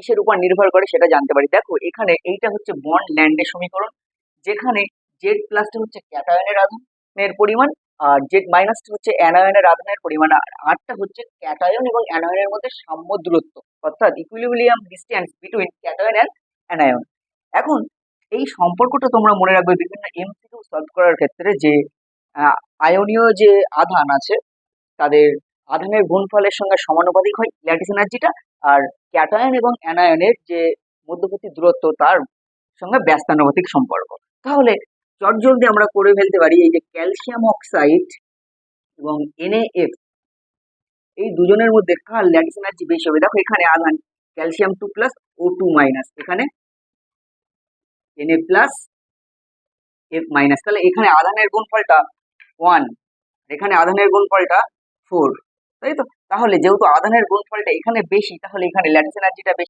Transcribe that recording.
কিসের উপর নির্ভর করে সেটা জানতে পারি। দেখো, এখানে এইটা হচ্ছে বন্ড ল্যান্ডের সমীকরণ, যেখানে জেড প্লাসটা হচ্ছে ক্যাটায়নের আধানের পরিমাণ আর জেড মাইনাসটা হচ্ছে অ্যানায়নের আধানের পরিমাণ। আর আটটা হচ্ছে ক্যাটায়ন এবং অ্যানায়নের মধ্যে সাম্য দূরত্ব, অর্থাৎ equilibrium distance between cation and anion. এখন এই সম্পর্কটা তোমরা মনে রাখবে বিভিন্ন এমসিকিউ সলভ করার ক্ষেত্রে যে আয়নীয় যে আধান আছে, তাদের আধানের গুণফলের সঙ্গে সমানুপাতিক হয় ল্যাটিস এনার্জিটা আর ক্যাটায়ন এবং অ্যানায়নের যে মধ্যবর্তী দূরত্ব তার সঙ্গে ব্যস্তানুপাতিক সম্পর্ক। তাহলে চটজলদি আমরা করে ফেলতে পারি এই যে ক্যালসিয়াম অক্সাইড এবং এনএএফ। এই দুজনের মধ্যে কার ল্যাটিস এনার্জি বেশি হবে? দেখো এখানে আধান calcium two plus O two minus. এখানে এনএ প্লাস এফ মাইনাস। তাহলে এখানে আধানের গুণফলটা ওয়ান এখানে আধানের গুণফলটা ফোর। তাই তো? তাহলে যেহেতু আধানের গুণফলটা এখানে বেশি তাহলে এখানে ল্যাটিস এনার্জিটা বেশি।